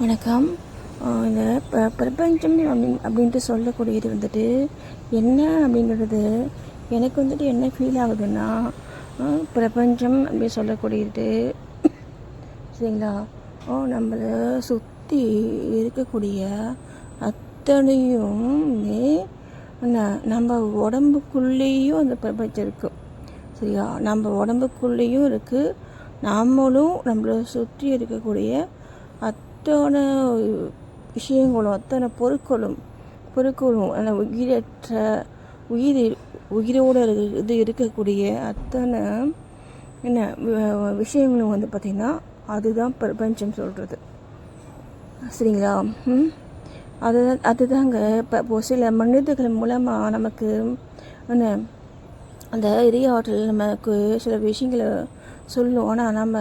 வணக்கம். இந்த ப- பிரபஞ்சம் அப்படின் அப்படின்ட்டு சொல்லக்கூடியது வந்துட்டு என்ன அப்படிங்கிறது எனக்கு வந்துட்டு என்ன ஃபீல் ஆகுதுன்னா பிரபஞ்சம் அப்படின்னு சொல்லக்கூடியது. சரிங்களா? ஓ நம்மளை சுற்றி இருக்கக்கூடிய அத்தனையும் நம்ம உடம்புக்குள்ளேயும் அந்த பிரபஞ்சம் இருக்குது சரியா? நம்ம உடம்புக்குள்ளேயும் இருக்குது நாமளும் நம்மளை சுற்றி இருக்கக்கூடிய அத் அத்தனை விஷயங்களும் அத்தனை பொருட்களும் பொருட்களும் அந்த உயிரற்ற உயிர் உயிரோடு இது இருக்கக்கூடிய அத்தனை என்ன விஷயங்களும் வந்து பார்த்திங்கன்னா அதுதான் பிரபஞ்சம் சொல்கிறது சரிங்களா? ம். அது அதுதாங்க இப்போ இப்போ சில மனிதர்கள் மூலமாக நமக்கு என்ன அந்த இதய ஆற்றல் நமக்கு சில விஷயங்களை சொல்லும். ஆனால் நம்ம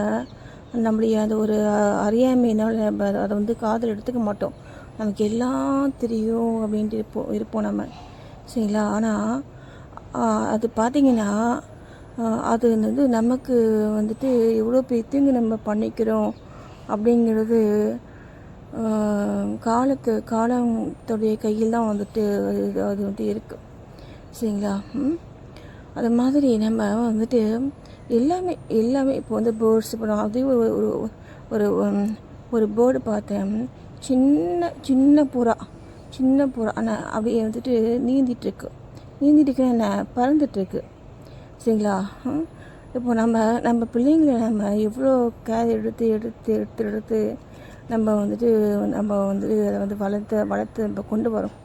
நம்முடைய அந்த ஒரு அறியாமையினால் நம்ம அதை அதை வந்து காதல் எடுத்துக்க மாட்டோம். நமக்கு எல்லாம் தெரியும் அப்படின்ட்டு இருப்போம் இருப்போம் நம்ம. சரிங்களா? ஆனால் அது பார்த்திங்கன்னா அது வந்து நமக்கு வந்துட்டு எவ்வளோ பெரிய தீங்கு நம்ம பண்ணிக்கிறோம் அப்படிங்கிறது காலத்து காலத்துடைய கையில் தான் வந்துட்டு அது அது வந்து இருக்குது சரிங்களா? அது மாதிரி நம்ம வந்துட்டு எல்லாமே எல்லாமே இப்போ வந்து பேர்ட்ஸ் இப்போ நான் அதே ஒரு ஒரு ஒரு ஒரு பேர்டு பார்த்தேன். சின்ன சின்ன புறா சின்ன புறா. ஆனால் அப்படியே வந்துட்டு நீந்திட்டுருக்கு. நீந்திட்டு என்ன? பறந்துட்டுருக்கு. சரிங்களா? இப்போ நம்ம நம்ம பிள்ளைங்களை நம்ம எவ்வளோ கேர் எடுத்து எடுத்து எடுத்து எடுத்து நம்ம வந்துட்டு நம்ம வந்துட்டு அதை வந்து வளர்த்து வளர்த்து நம்ம கொண்டு வரோம்.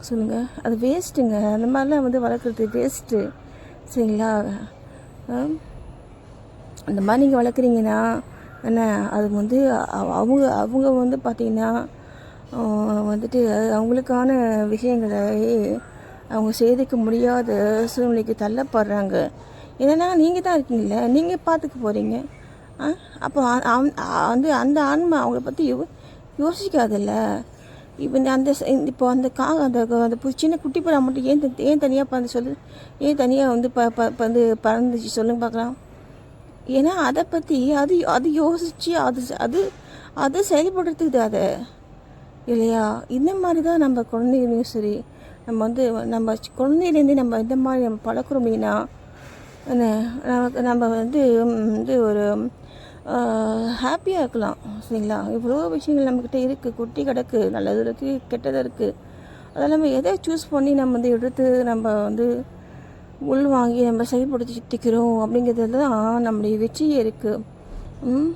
சொல்லுங்கள் அது வேஸ்ட்டுங்க அந்த மாதிரிலாம் வந்து வளர்க்குறது வேஸ்ட்டு சரிங்களா? ஆ? அந்த மாதிரி நீங்கள் வளர்க்குறீங்கன்னா என்ன அது வந்து அவங்க அவங்க வந்து பார்த்திங்கன்னா வந்துட்டு அவங்களுக்கான விஷயங்களை அவங்க செய்துக்க முடியாத சூழ்நிலைக்கு தள்ளப்படுறாங்க. ஏன்னா நீங்கள் தான் இருக்கீங்கள நீங்கள் பார்த்துக்க போகிறீங்க ஆ அப்போ வந்து அந்த ஆன்மா அவங்கள பற்றி யோ யோசிக்காதில்ல. இப்போ இந்த அந்த இப்போ அந்த காக அந்த அந்த சின்ன குட்டி படம் மட்டும் ஏன் ஏன் தனியாக பறந்து சொல்லு? ஏன் தனியாக வந்து ப ப வந்து பறந்துச்சு? சொல்லுங்க பார்க்கலாம் ஏன்னா அதை பற்றி அது அது யோசித்து அது அது அது செயல்படுத்துக்குது அதை. இல்லையா? இந்த மாதிரி தான் நம்ம குழந்தைகளையும் சரி நம்ம வந்து நம்ம குழந்தையிலேருந்து நம்ம இந்த மாதிரி நம்ம பழக்கிறோமேனா என்ன நமக்கு நம்ம வந்து வந்து ஒரு ஹாப்பியாக இருக்கலாம் சரிங்களா? இவ்வளோ விஷயங்கள் நம்மக்கிட்ட இருக்குது குட்டி கிடக்கு நல்லது இருக்குது கெட்டது இருக்குது அதெல்லாம் நம்ம எதை சூஸ் பண்ணி நம்ம வந்து எடுத்து நம்ம வந்து உள் வாங்கி நம்ம செயல்படுத்திக்கிறோம் அப்படிங்கிறது தான் நம்முடைய வெற்றியே இருக்குது ம்?